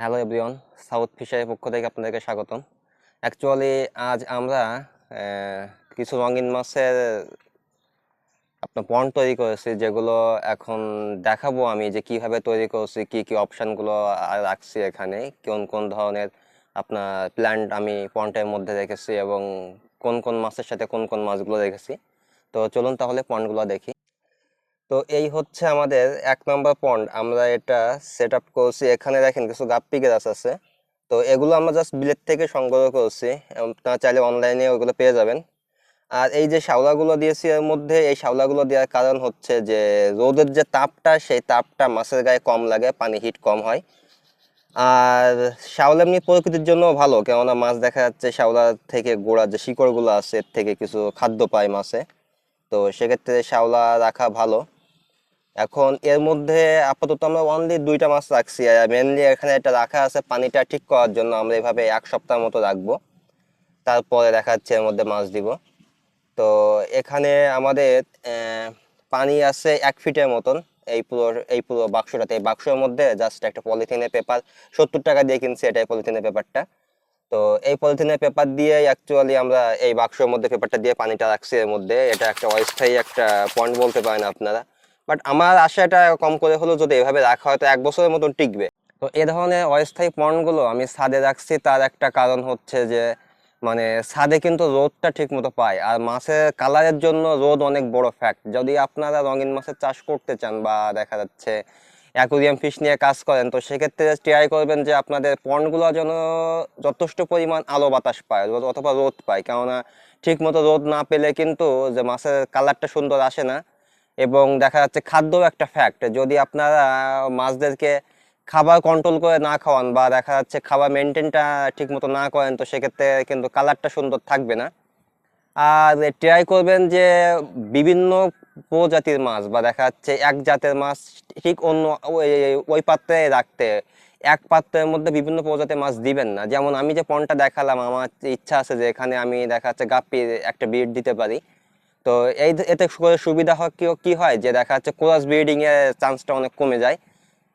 Hello everyone south ফিশারের পক্ষ থেকে আপনাদেরকে স্বাগতম। অ্যাকচুয়ালি আজ আমরা কিছু রঙিন মাছের আপনার পন্ড তৈরি করেছি, যেগুলো এখন দেখাবো আমি যে কীভাবে তৈরি করেছি, কি কি অপশানগুলো রাখছি এখানে, কোন কোন ধরনের আপনার প্ল্যান্ট আমি পন্ডের মধ্যে রেখেছি এবং কোন কোন মাছের সাথে কোন কোন মাছগুলো রেখেছি। তো চলুন তাহলে পন্ডগুলো দেখি। তো এই হচ্ছে আমাদের এক নম্বর পন্ড আমরা এটা সেট আপ করছি এখানে দেখেন কিছু গাপ্পি গাছ আছে। তো এগুলো আমরা জাস্ট বিলেত থেকে সংগ্রহ করছি আপনারা চাইলে অনলাইনে ওগুলো পেয়ে যাবেন। আর এই যে শাওলাগুলো দিয়েছি এর মধ্যে, এই শাওলাগুলো দেওয়ার কারণ হচ্ছে যে রোদের যে তাপটা, সেই তাপটা মাছের গায়ে কম লাগে, পানি হিট কম হয়। আর শাওলা এমনি প্রকৃতির জন্য ভালো, কেননা মাছ দেখা যাচ্ছে শাওলা থেকে গোড়ার যে শিকড়গুলো আছে, এর থেকে কিছু খাদ্য পায় মাছে। তো সেক্ষেত্রে শাওলা রাখা ভালো। এখন এর মধ্যে আপাতত আমরা অনলি দুইটা মাছ রাখছি। আর মেনলি এখানে এটা রাখা আছে, পানিটা ঠিক করার জন্য আমরা এভাবে এক সপ্তাহ মতো রাখব। তারপরে দেখা যাচ্ছে এর মধ্যে মাছ দিব। তো এখানে আমাদের পানি আছে এক ফিটের মতন এই পুরো এই পুরো বাক্সটাতে। এই বাক্সের মধ্যে জাস্ট একটা পলিথিনের পেপার সত্তর টাকা দিয়ে কিনছি এটাই পলিথিনের পেপারটা তো এই পলিথিনের পেপার দিয়ে অ্যাকচুয়ালি আমরা এই বাক্সের মধ্যে পেপারটা দিয়ে পানিটা রাখছি এর মধ্যে। এটা একটা অস্থায়ী একটা পয়েন্ট বলতে পারেন আপনারা। বাট আমার আশাটা কম করে হলো যদি এভাবে রাখা হয়, তো এক বছরের মতন টিকবে। তো এ ধরনের অস্থায়ী পয়েন্টগুলো আমি ছাদে রাখছি, তার একটা কারণ হচ্ছে যে মানে ছাদে কিন্তু রোদটা ঠিক মতো পায়। আর মাছের কালারের জন্য রোদ অনেক বড় ফ্যাক্ট যদি আপনারা রঙিন মাছের চাষ করতে চান বা দেখা যাচ্ছে অ্যাকুরিয়াম ফিশ নিয়ে কাজ করেন, তো সেক্ষেত্রে ট্রাই করবেন যে আপনাদের পন্ডগুলো যেন যথেষ্ট পরিমাণ আলো বাতাস পায়, রোদ অথবা রোদ পায়। কেননা ঠিক মতো রোদ না পেলে কিন্তু যে মাছের কালারটা সুন্দর আসে না। এবং দেখা যাচ্ছে খাদ্যও একটা ফ্যাক্ট যদি আপনারা মাছদেরকে খাবার কন্ট্রোল করে না খাওয়ান বা দেখা যাচ্ছে খাবার মেনটেনটা ঠিক মতো না করেন, তো সেক্ষেত্রে কিন্তু কালারটা সুন্দর থাকবে না। আর ট্রাই করবেন যে বিভিন্ন প্রজাতির মাছ বা দেখা যাচ্ছে এক জাতের মাছ ঠিক অন্য ওই পাত্রে রাখতে, এক পাত্রের মধ্যে বিভিন্ন প্রজাতির মাছ দিবেন না। যেমন আমি যে পনটা দেখালাম, আমার ইচ্ছা আছে যে এখানে আমি দেখা যাচ্ছে গাপ্পির একটা বিট দিতে পারি। তো এই এতে সুবিধা হয় কি কি হয় যে দেখা যাচ্ছে ক্রস ব্রিডিং এর চান্সটা অনেক কমে যায়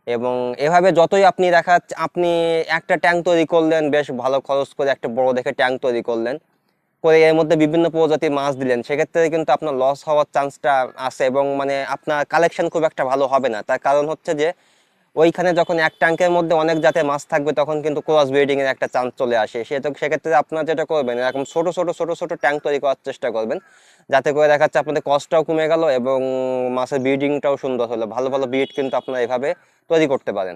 এবং এভাবে যতই আপনি দেখা আপনি একটা ট্যাঙ্ক তৈরি করলেন, বেশ ভালো খরচ করে একটা বড় দেখে ট্যাঙ্ক তৈরি করলেন, করে এর মধ্যে বিভিন্ন প্রজাতির মাছ দিলেন, সেক্ষেত্রে কিন্তু আপনার লস হওয়ার চান্সটা আছে এবং মানে আপনার কালেকশন খুব একটা ভালো হবে না। তার কারণ হচ্ছে যে ওইখানে যখন এক ট্যাঙ্কের মধ্যে অনেক জাতের মাছ থাকবে, তখন কিন্তু ক্রস ব্রিডিং এর একটা চান্স চলে আসে। সে তো সেক্ষেত্রে আপনার যেটা করবেন, এরকম ছোট ছোট ছোট ছোট ট্যাঙ্ক তৈরি করার চেষ্টা করবেন। যাতে করে দেখা যাচ্ছে আপনাদের কস্টটাও কমে গেল এবং মাছের ব্রিডিংটাও সুন্দর হলো। ভালো ভালো ব্রিড কিন্তু আপনারা এভাবে তৈরি করতে পারেন।